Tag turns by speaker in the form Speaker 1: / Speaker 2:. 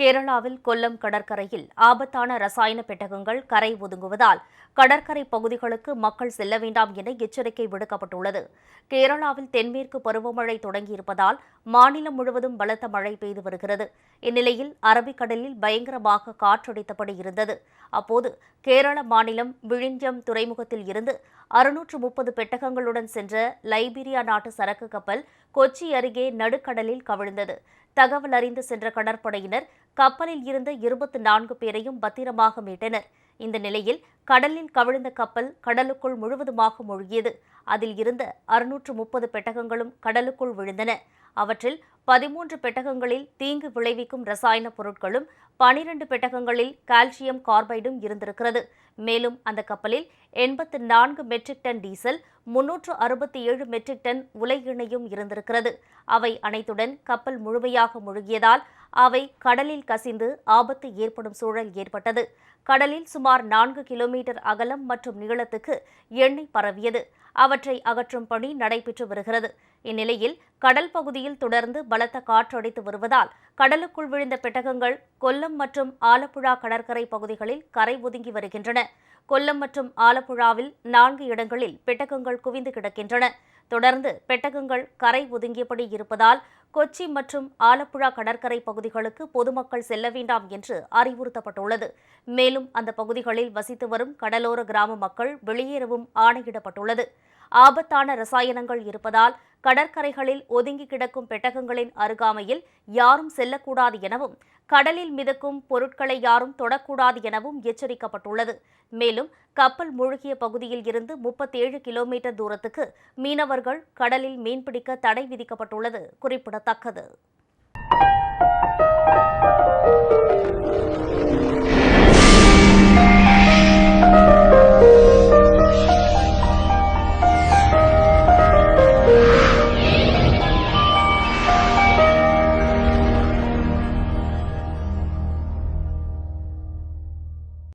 Speaker 1: கேரளாவில் கொல்லம் கடற்கரையில் ஆபத்தான ரசாயன பெட்டகங்கள் கரை ஒதுங்குவதால் கடற்கரை பகுதிகளுக்கு மக்கள் செல்ல வேண்டாம் என எச்சரிக்கை விடுக்கப்பட்டுள்ளது கேரளாவில் தென்மேற்கு பருவமழை தொடங்கியிருப்பதால் மாநிலம் முழுவதும் பலத்த மழை பெய்து வருகிறது இந்நிலையில் அரபிக்கடலில் பயங்கரமாக காற்றடித்தபடி இருந்தது அப்போது கேரள மாநிலம் விழிஞ்சம் துறைமுகத்தில் இருந்து அறுநூற்று முப்பது பெட்டகங்களுடன் சென்ற லைபீரியா நாட்டு சரக்கு கப்பல் கொச்சி அருகே நடுக்கடலில் கவிழ்ந்தது தகவல் அறிந்து சென்ற கடற்படையினர் கப்பலில் இருந்த இருபத்தி நான்கு பேரையும் பத்திரமாக மீட்டனர் இந்த நிலையில் கடலில் கவிழ்ந்த கப்பல் கடலுக்குள் முழுவதுமாக மூழ்கியது அதில் இருந்த அறுநூற்று முப்பது பெட்டகங்களும் கடலுக்குள் விழுந்தன அவற்றில் பதிமூன்று பெட்டகங்களில் தீங்கு விளைவிக்கும் ரசாயன பொருட்களும் பனிரண்டு பெட்டகங்களில் கால்சியம் கார்பைடும் இருந்திருக்கிறது மேலும் அந்த கப்பலில் எண்பத்து நான்கு மெட்ரிக் டன் டீசல் முன்னூற்று அறுபத்தி ஏழு மெட்ரிக் டன் உலை இணையும் இருந்திருக்கிறது அவை அனைத்துடன் கப்பல் முழுமையாக முழுகியதால் அவை கடலில் கசிந்து ஆபத்து ஏற்படும் சூழல் ஏற்பட்டது கடலில் சுமார் நான்கு கிலோமீட்டர் அகலம் மற்றும் நீளத்துக்கு எண்ணெய் பரவியது அவற்றை அகற்றும் பணி நடைபெற்று வருகிறது இந்நிலையில் கடல் பகுதியில் தொடர்ந்து பலத்த காற்றடித்து வருவதால் கடலுக்குள் விழுந்த பெட்டகங்கள் கொல்லம் மற்றும் ஆலப்புழா கடற்கரை பகுதிகளில் கரை ஒதுங்கி வருகின்றன கொல்லம் மற்றும் ஆலப்புழாவில் நான்கு இடங்களில் பெட்டகங்கள் குவிந்து கிடக்கின்றன தொடர்ந்து பெட்டகங்கள் கரை ஒதுங்கியபடி இருப்பதால் கொச்சி மற்றும் ஆலப்புழா கடற்கரை பகுதிகளுக்கு பொதுமக்கள் செல்ல வேண்டாம் என்று அறிவுறுத்தப்பட்டுள்ளது மேலும் அந்த பகுதிகளில் வசித்து வரும் கடலோர கிராம மக்கள் வெளியேறவும் ஆணையிடப்பட்டுள்ளது ஆபத்தான ரசாயனங்கள் இருப்பதால் கடற்கரைகளில் ஒதுங்கி கிடக்கும் பெட்டகங்களின் அருகாமையில் யாரும் செல்லக்கூடாது எனவும் கடலில் மிதக்கும் பொருட்களை யாரும் தொடக்கூடாது எனவும் எச்சரிக்கப்பட்டுள்ளது மேலும் கப்பல் மூழ்கிய பகுதியில் இருந்து முப்பத்தேழு கிலோமீட்டர் தூரத்துக்கு மீனவர்கள் கடலில் மீன்பிடிக்க தடை விதிக்கப்பட்டுள்ளது குறிப்பிடத்தக்கது